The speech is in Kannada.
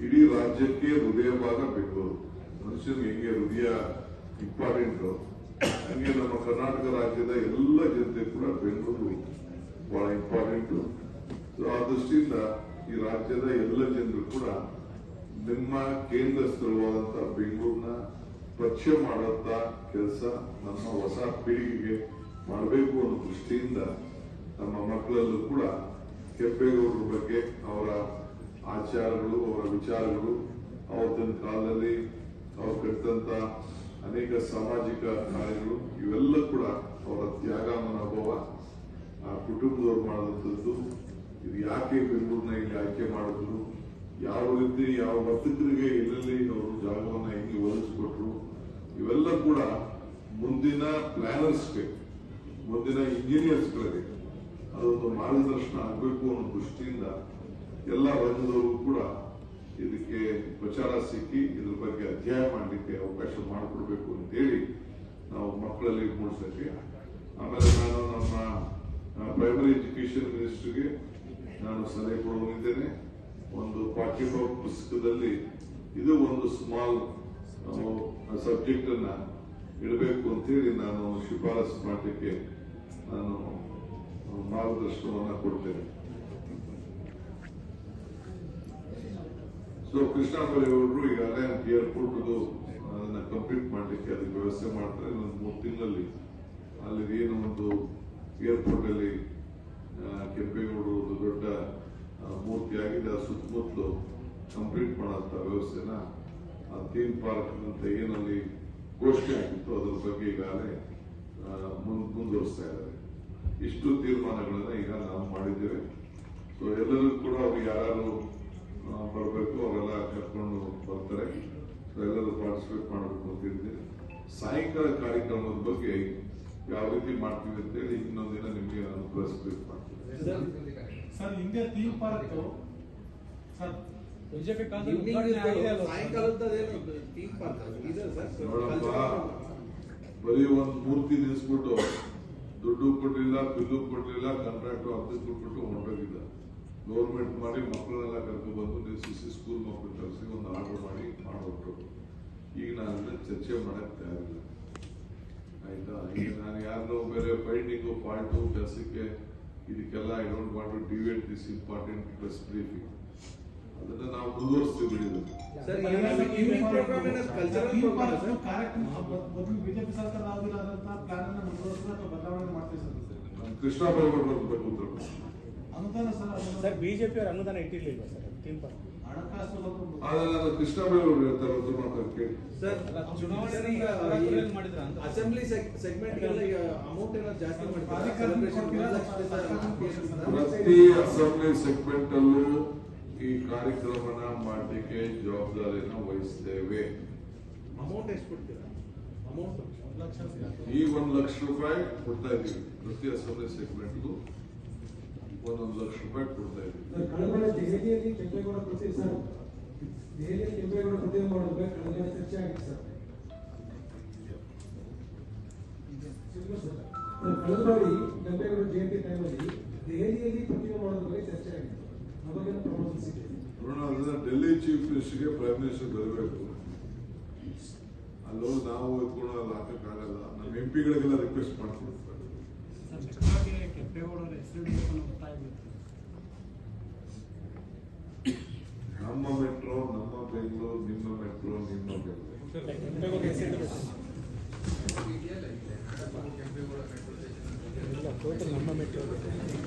ಇಡೀ ರಾಜ್ಯಕ್ಕೆ ಹೃದಯ ಭಾಗ ಬೆಂಗಳೂರು. ಮನುಷ್ಯನಿಗೆ ಹೆಂಗೆ ಹೃದಯ ಇಂಪಾರ್ಟೆಂಟ್ ಹಂಗೆ ನಮ್ಮ ಕರ್ನಾಟಕ ರಾಜ್ಯದ ಎಲ್ಲ ಜನತೆ ಕೂಡ ಬೆಂಗಳೂರು ಬಹಳ ಇಂಪಾರ್ಟೆಂಟ್ ಆ ದೃಷ್ಟಿಯಿಂದ ಈ ರಾಜ್ಯದ ಎಲ್ಲ ಜನರು ಕೂಡ ನಿಮ್ಮ ಕೇಂದ್ರ ಸ್ಥಳವಾದಂತಹ ಬೆಂಗಳೂರಿನ ಪರಿಚಯ ಮಾಡಂತ ಕೆಲಸ ನಮ್ಮ ಹೊಸ ಪೀಳಿಗೆಗೆ ಮಾಡಬೇಕು ಅನ್ನೋ ದೃಷ್ಟಿಯಿಂದ ನಮ್ಮ ಮಕ್ಕಳಲ್ಲೂ ಕೂಡ ಕೆಂಪೇಗೌಡರ ಬಗ್ಗೆ ಅವರ ಆಚಾರಗಳು, ಅವರ ವಿಚಾರಗಳು, ಅವತ್ತಿನ ಕಾಲದಲ್ಲಿ ಅವ್ರು ಕಟ್ಟಿದಂತ ಅನೇಕ ಸಾಮಾಜಿಕ ಕಾರ್ಯಗಳು, ಇವೆಲ್ಲ ಕೂಡ ಅವರ ತ್ಯಾಗ, ಮನೋಭಾವ, ಆ ಕುಟುಂಬದವ್ರು ಮಾಡಿದಂಥದ್ದು. ಇದು ಯಾಕೆ ಬೆಂಗಳೂರಿನ ಇಲ್ಲಿ ಆಯ್ಕೆ ಮಾಡಿದ್ರು? ಯಾವ ರೀತಿ, ಯಾವ ವರ್ತಕರಿಗೆ ಎಲ್ಲೆಲ್ಲಿ ಅವರು ಜಾಗವನ್ನ ಹೆಂಗೆ ಒದಗಿಸ್ಕೊಟ್ರು? ಇವೆಲ್ಲ ಕೂಡ ಮುಂದಿನ ಪ್ಲಾನರ್ಸ್ಗೆ ಮುಂದಿನ ಇಂಜಿನಿಯರ್ಸ್ಗಳಿಗೆ ಅದೊಂದು ಮಾರ್ಗದರ್ಶನ ಆಗಬೇಕು ಅನ್ನೋ ದೃಷ್ಟಿಯಿಂದ ಎಲ್ಲ ರಾಜ್ಯದವರು ಕೂಡ ಇದಕ್ಕೆ ಪ್ರಚಾರ ಸಿಕ್ಕಿ ಇದ್ರ ಬಗ್ಗೆ ಅಧ್ಯಯನ ಮಾಡಲಿಕ್ಕೆ ಅವಕಾಶ ಮಾಡಿಕೊಡ್ಬೇಕು ಅಂತೇಳಿ ನಾವು ಮಕ್ಕಳಲ್ಲಿ ಮೂಡಿಸಕ್ಕೆ ಆಮೇಲೆ ನಾನು ನಮ್ಮ ಪ್ರೈಮರಿ ಎಜುಕೇಶನ್ ಮಿನಿಸ್ಟ್ರಿಗೆ ನಾನು ಸಲಹೆ ಕೊಡುವಂತಿದ್ದೇನೆ ಒಂದು ಪಾಠ್ಯ ಪುಸ್ತಕದಲ್ಲಿ ಇದು ಒಂದು ಸ್ಮಾಲ್ ಸಬ್ಜೆಕ್ಟ್ ಅನ್ನ ಇಡಬೇಕು ಅಂತೇಳಿ ನಾನು ಶಿಫಾರಸು ಮಾಡಲಿಕ್ಕೆ ನಾನು ಮಾರ್ಗದರ್ಶನವನ್ನು ಕೊಡ್ತೇನೆ. ಸೊ ಕೃಷ್ಣಾಪುರಿಯವರು ಈಗಾಗಲೇ ಏರ್ಪೋರ್ಟ್ ಅದನ್ನ ಕಂಪ್ಲೀಟ್ ಮಾಡಲಿಕ್ಕೆ ಅದಕ್ಕೆ ವ್ಯವಸ್ಥೆ ಮಾಡ್ತಾರೆ. ಇನ್ನೊಂದು ಮೂರು ತಿಂಗಳಲ್ಲಿ ಅಲ್ಲಿ ಏನು ಒಂದು ಏರ್ಪೋರ್ಟ್ ಅಲ್ಲಿ ಆ, ಕೆಂಪೇಗೌಡರು ಒಂದು ದೊಡ್ಡ ಮೂರ್ತಿ ಆಗಿದೆ. ಆ ಸುತ್ತಮುತ್ತಲು ಕಂಪ್ಲೀಟ್ ಮಾಡೋಂಥ ವ್ಯವಸ್ಥೆನ ಆ ಥೀಮ್ ಪಾರ್ಕ್ ಅಂತ ಏನಲ್ಲಿ ಘೋಷಣೆ ಆಗಿತ್ತು ಅದರ ಬಗ್ಗೆ ಈಗಾಗಲೇ ಮುಂದುವರಿಸ್ತಾ ಇದ್ದಾರೆ. ಇಷ್ಟು ತೀರ್ಮಾನಗಳನ್ನ ಈಗ ನಾವು ಮಾಡಿದ್ದೇವೆ. ಸೊ ಎಲ್ಲರೂ ಕೂಡ ಅವ್ರು ಯಾರು ಬರಬೇಕು ಅವರೆಲ್ಲ ಕರ್ಕೊಂಡು ಬರ್ತಾರೆ. ಸೊ ಎಲ್ಲರೂ ಪಾರ್ಟಿಸಿಪೇಟ್ ಮಾಡಬೇಕು ಅಂತ ಹೇಳಿದ್ದೀನಿ ಸಾಯಂಕಾಲ ಕಾರ್ಯಕ್ರಮದ ಬಗ್ಗೆ ಯಾವ ರೀತಿ ಮಾಡ್ತೀವಿ ಅಂತೇಳಿ ಇನ್ನೊಂದು ದಿನ ನಿಮಗೆ ನಾನು ಪ್ರೆಸ್ಪೇಟ್ ಮಾಡ್ತೀನಿ ಸರ್ ಥೀಮ್ ಪಾರ್ಕ್ ಬಿಜೆಪಿ ಬರೀ ಒಂದ್ ಮೂರ್ತಿ ನಿಲ್ಸ್ಬಿಟ್ಟು ದುಡ್ಡು ಕೊಡ್ಲಿಲ್ಲ ಬಿಲ್ಲು ಕೊಡ್ಲಿಲ್ಲ ಕಾಂಟ್ರಾಕ್ಟ್ ಅರ್ಧಕ್ಕೆ ಕೊಟ್ಬಿಟ್ಟು ಹೊರಟೋಗಿದ್ದ ಗೌರ್ಮೆಂಟ್ ಮಾಡಿ ಮಕ್ಕಳನ್ನೆಲ್ಲ ಕರ್ಕೊಂಡು ಈಗ ನಾನು ಚರ್ಚೆ ಮಾಡಕ್ ತಯಾರಿಲ್ಲ ಆಯ್ತಾ? ಈಗ ನಾನು ಯಾರನ್ನೋ ಬೇರೆ ಫೈಂಡಿಂಗು ಫಾಲ್ಟು ಕೆಲಸಕ್ಕೆ ಇದಕ್ಕೆಲ್ಲ I don't want to deviate this important press briefing ಅದನ್ನ ನಾವು ಮುಂದುವರಿಸ್ತೀವಿ ಬಿಡಿದ್ರು ಕೃಷ್ಣ ಬರಬೇಕು ಉತ್ತರ ಅನುದಾನ ಸರ್ ಅನುದಾನ- ಸರ್ ಬಿಜೆಪಿ ಅವರು ಅನುದಾನ ಇಟ್ಟಿರ್ಲಿಲ್ವಾ ಸರ್ ಹಣಕಾಸು ಮತ್ತು ಆದ್ರೆ ನಾನು ಕೃಷ್ಣ ಬೈಗೌಡರು ಹೇಳ್ತಾರೆ ಉತ್ತರ ಮಾತಾಡ್ ಕೇಳಿ ಸರ್ ಚುನಾವಣೆ ಅಸೆಂಬ್ಲಿ ಸೆಗ್ಮೆಂಟ್ ಅಮೌಂಟ್ ಏನಾದ್ರು ಜಾಸ್ತಿ. ಪ್ರತಿ ಅಸೆಂಬ್ಲಿ ಸೆಗ್ಮೆಂಟ್ ಅಲ್ಲೂ ಈ ಕಾರ್ಯಕ್ರಮನ ಮಾಡಲಿಕ್ಕೆ ಜವಾಬ್ದಾರಿಯನ್ನು ವಹಿಸ್ತೇವೆ. ಅಮೌಂಟ್ ಎಷ್ಟು ಕೊಡ್ತೀರಾ? ಅಮೌಂಟ್. ಈ ಒಂದು ಲಕ್ಷ ರೂಪಾಯಿ ಕೊಡ್ತಾ ಇದ್ದೀವಿ. ಪ್ರತಿ ಅಸೆಂಬ್ಲಿ ಸೆಗ್ಮೆಂಟ್ಗೂ ಒಂದೊಂದು ಲಕ್ಷ ರೂಪಾಯಿ ಕೊಡ್ತಾ ಇದ್ದೀವಿ. ಬಾರಿ ಕೆಂಪೇಗೌಡ ಕಳೆದ ಬಾರಿ ಚರ್ಚೆ ಆಗಿತ್ತು ಸರ್. ಕಳೆದ ಬಾರಿ ಕೆಂಪೇಗೌಡ ಜಯಂತಿ ಟೈಮಲ್ಲಿ ದೆಹಲಿಯಲ್ಲಿ ಪ್ರತಿಮೆ ಮಾಡೋದ್ರ ಬಗ್ಗೆ ಚರ್ಚೆ ಆಗಿತ್ತು. ಆ ಪ್ರಮೋಷನ್ ಅದನ್ನ ಡೆಲ್ಲಿ ಚೀಫ್ ಮಿನಿಸ್ಟರ್ಗೆ ಪ್ರೈಮ್ ಮಿನಿಸ್ಟರ್ ಬರಬೇಕು. ಅಲ್ಲೋ ನಾವು ಎತ್ಕೊಂಡು ಅಲ್ಲಿ ಹಾಕಕ್ಕಾಗಲ್ಲ. ನಮ್ಮ ಎಂ ಪಿಗಳಿಗೆಲ್ಲ ರಿಕ್ವೆಸ್ಟ್ ಮಾಡ್ತೀವಿ ಕೆಂಪೇಗೌಡರ ಹೆಸರು ಇಡಬೇಕು ಅನ್ನೋ ಒತ್ತಾಯ ಇದೆ. ನಮ್ಮ ಮೆಟ್ರೋ ನಮ್ಮ ಬೆಂಗಳೂರು ನಿಮ್ಮ ಮೆಟ್ರೋ ನಿಮ್ಮ ಬೆಂಗಳೂರು ಕೆಂಪೇಗೌಡ ಹೆಸರಿಡಬೇಕು. ಇಲ್ಲ ಟೋಟಲ್ ನಮ್ಮ ಮೆಟ್ರೋ